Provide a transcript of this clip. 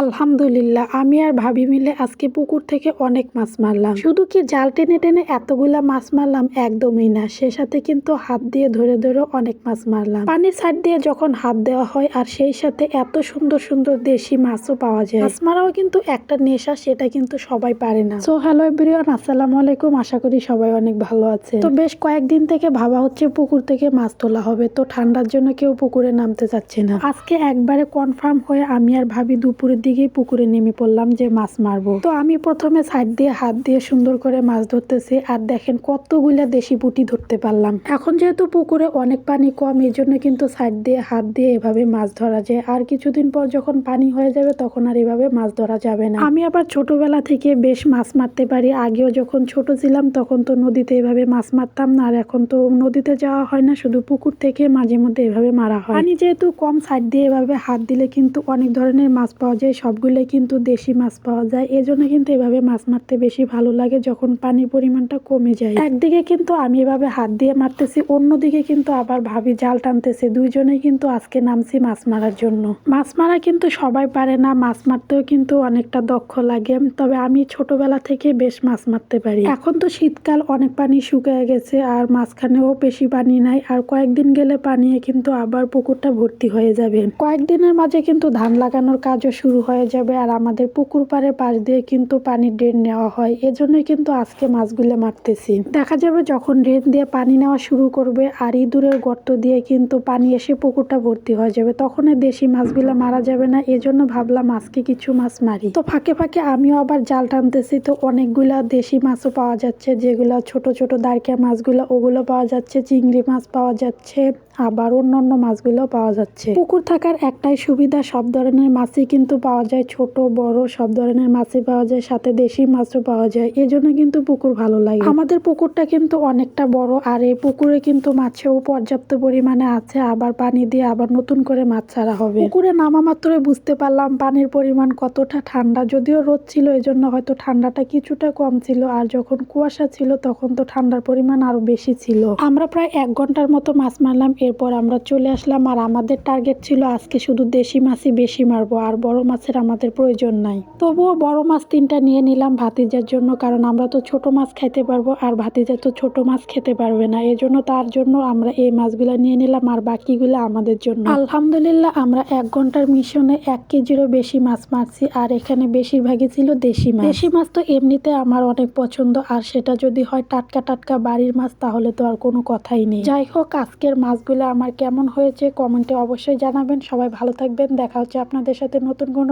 আলহামদুলিল্লাহ, আমি আর ভাবি মিলে আজকে পুকুর থেকে অনেক মাছ মারলাম। শুধু কি জাল টেনে টেনে এতগুলা মাছ মারলাম? একদমই না। সে সাথে কিন্তু হাত দিয়ে ধরে ধরে অনেক মাছ মারলাম। পানির সাইড দিয়ে যখন হাত দেওয়া হয়, আর সেই সাথে এত সুন্দর সুন্দর দেশি মাছও পাওয়া যায়। মাছ মারাও কিন্তু একটা নেশা, সেটা কিন্তু সবাই পারে না। সো হ্যালো এভরিওয়ান আসসালামু আলাইকুম। আশা করি সবাই অনেক ভালো আছে তো বেশ কয়েকদিন থেকে ভাবা হচ্ছে পুকুর থেকে মাছ তোলা হবে। তো ঠান্ডার জন্য কেউ পুকুরে নামতে চাচ্ছে না। আজকে একবারে কনফার্ম হয়ে আমি আর ভাবি দুপুরের দিকেই পুকুরে নেমে পড়লাম যে মাছ মারবো। তো আমি প্রথমে সাইড দিয়ে হাত দিয়ে সুন্দর করে মাছ ধরতেছি আর দেখেন কতগুলা দেশি পুঁটি ধরতে পারলাম। এখন যেহেতু পুকুরে অনেক পানি কম, এই জন্য কিন্তু সাইড দিয়ে হাত দিয়ে এভাবে মাছ ধরা যায়। আর কিছুদিন পর যখন পানি হয়ে যাবে তখন আর এভাবে মাছ ধরা যাবে না। আমি আবার ছোটবেলা থেকে বেশ মাছ মারতে পারি। আগেও যখন ছোট ছিলাম তখন তো নদীতে এভাবে মাছ মারতাম না, আর এখন তো নদীতে যাওয়া হয় না, শুধু পুকুর থেকে মাঝে মধ্যে এভাবে মারা হয়। পানি যেহেতু কম, সাইড দিয়ে এভাবে হাত দিলে কিন্তু অনেক ধরনের মাছ পাওয়া যায় সবগুলোই কিন্তু দেশি মাছ পাওয়া যায়। এজন্য কিন্তু এভাবে মাছ মারতে বেশি ভালো লাগে যখন পানির পরিমাণটা কমে যায়। একদিকে কিন্তু আমি এভাবে হাত দিয়ে মারতেছি, অন্যদিকে কিন্তু আবার ভাবি জাল টানতেছে। দুইজনেই কিন্তু আজকে নামছি মাছ মারার জন্য। মাছ মারা কিন্তু সবাই পারে না, মাছ মারতেও কিন্তু অনেকটা দক্ষ লাগে। তবে আমি ছোটবেলা থেকে বেশ মাছ মারতে পারি। এখন তো শীতকাল, অনেক পানি শুকিয়ে গেছে আর মাঝখানেও বেশি পানি নাই। আর কয়েকদিন গেলে পানিয়ে কিন্তু আবার পুকুরটা ভর্তি হয়ে যাবে। কয়েকদিনের মাঝে কিন্তু ধান লাগানোর কাজও শুরু হয়ে যাবে আর আমাদের পুকুর পাড়ের পাশ দিয়ে কিন্তু পানির ড্রেন নেওয়া হয়। এজন্যই কিন্তু আজকে মাছগুলো মারতেছি। দেখা যাবে যখন ড্রেন দিয়ে পানি নেওয়া শুরু করবে আর ইঁদুরের গর্ত দিয়ে কিন্তু পানি এসে পুকুরটা ভর্তি হয়ে যাবে তখন দেশি মাছগুলো মারা যাবে না। এজন্য ভাবলাম আজকে কিছু মাছ মারি। তো ফাঁকে ফাঁকে আমিও আবার জাল টানতেছি। তো অনেকগুলা দেশি মাছও পাওয়া যাচ্ছে, যেগুলো ছোট ছোট দারকিয়া মাছগুলো, ওগুলো পাওয়া যাচ্ছে, চিংড়ি মাছ পাওয়া যাচ্ছে, আবার অন্য অন্যান্য মাছগুলো পাওয়া যাচ্ছে। পুকুর থাকার একটাই সুবিধা, সব ধরনের মাছই কিন্তু পাওয়া যায়, ছোট, বড়, সব ধরনের মাছই পাওয়া যায়, সাথে দেশি মাছও পাওয়া যায়। এই জন্য কিন্তু পুকুর ভালো লাগে। আমাদের পুকুরটা কিন্তু অনেকটা বড় আর এই পুকুরে কিন্তু মাছেও পর্যাপ্ত পরিমাণে আছে। আবার পানি দিয়ে আবার নতুন করে মাছ ছাড়া হবে। পুকুরে নামা মাত্রই বুঝতে পারলাম পানির পরিমাণ কতটা ঠান্ডা। যদিও রোদ ছিল এই জন্য হয়তো ঠান্ডাটা কিছুটা কম ছিল। আর যখন কুয়াশা ছিল, তখন তো ঠান্ডার পরিমাণ আরও বেশি ছিল। আমরা প্রায় এক ঘণ্টার মতো মাছ মারলাম, এরপর আমরা চলে আসলাম। আর আমাদের টার্গেট ছিল, আজকে শুধু দেশি মাছই বেশি মারবো। আর বড় মাছের আমাদের প্রয়োজন নাই। তবুও বড় মাছ তিনটা নিয়ে নিলাম ভাতিজার জন্য, কারণ আমরা তো ছোট মাছ খাইতে পারব আর ভাতিজা তো ছোট মাছ খেতে পারবে না। এই জন্য তার জন্য আমরা এই মাছগুলো নিয়ে নিলাম আর বাকিগুলো আমাদের জন্য। আলহামদুলিল্লাহ, আমরা এক ঘণ্টার মিশনে এক কেজিরও বেশি মাছ মারছি আর এখানে বেশিরভাগই ছিল দেশি মাছ। দেশি মাছ তো এমনিতে আমার অনেক পছন্দ আর সেটা যদি হয় টাটকা টাটকা বাড়ির মাছ, তাহলে তো আর কোনো কথাই নেই। যাই হোক, আজকের মাছগুলো আমার কেমন হয়েছে কমেন্টে অবশ্যই জানাবেন। সবাই ভালো থাকবেন, দেখা হচ্ছে আপনাদের সাথে নতুন কোনো